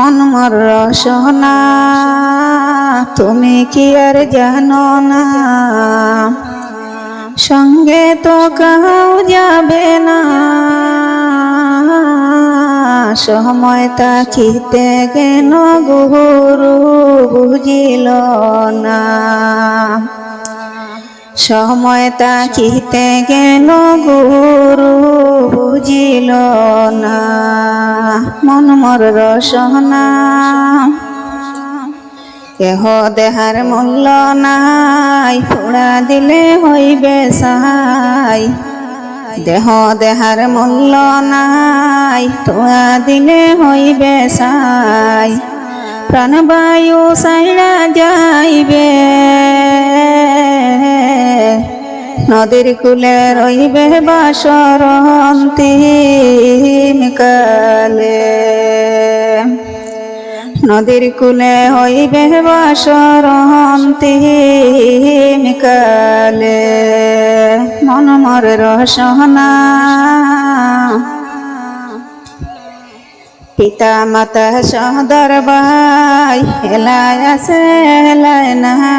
মন রসনা তুমি কি আর জানো না? সঙ্গে তো কাউ যাবে না। সময় তাকিতে কেন গুরু বুঝিল না? সময় তাকিতে কেন গুরু বুঝিল না? মন মর রসনা। দেহার মূল্য নাই, ফোড়া দিলে হইবে সাই। দেহ দেহার মূল্য নাই তোড়া দিলে হইবে সাই। প্রাণবায়ু সাইরা যাইবে। নদীর কুলে রইবে বাসর অন্তিম কালে। নদীর কুলে হইবে বাসর অন্তিম কালে। মন মর রসনা পিতা মাতা সহদর ভাই হেলায় আছে, হেলায় নাই।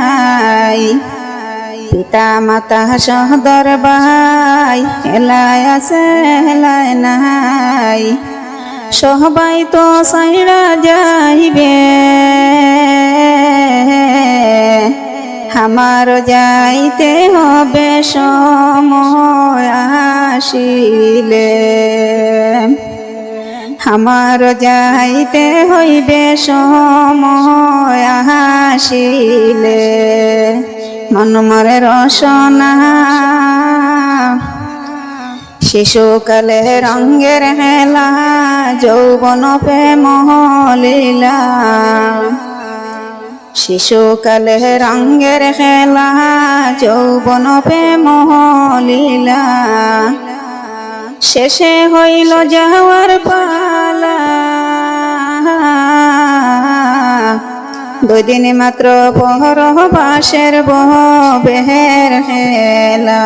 পিতা মাতা সহদর ভাই হেলায় আছে, হেলায় নাই। সবাই তো সাইরা যাইবে। আমার যাইতে হবে সময় আসিলে। আমার যাইতে হইবে সময় আসিলে। মন মরে রসনা শিশুকালে রঙ্গের হেলা, যৌবন প্রেম লীলা শিশুকালে রঙ্গের খেলা যৌবন প্রেম লীলা শেষে হইল যাওয়ার পালা। দুই দিন মাত্র পহর বাসের বহ বেহের হেলা।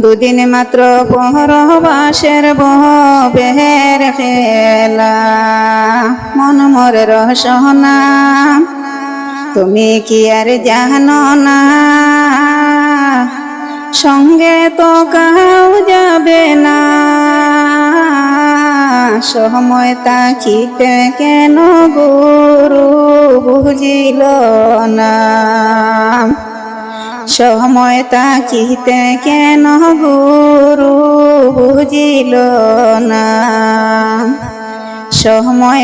দুদিন মাত্র পহর বাসের বহ বেহের খেলা মন মরে রসনা তুমি কি আর জানো না? সঙ্গে তো কাউ যাবে না। সময় তাকিতে কেন গুরু বুঝিল না? সময় তাকিতে কেন গুরু বুঝিল না? সময়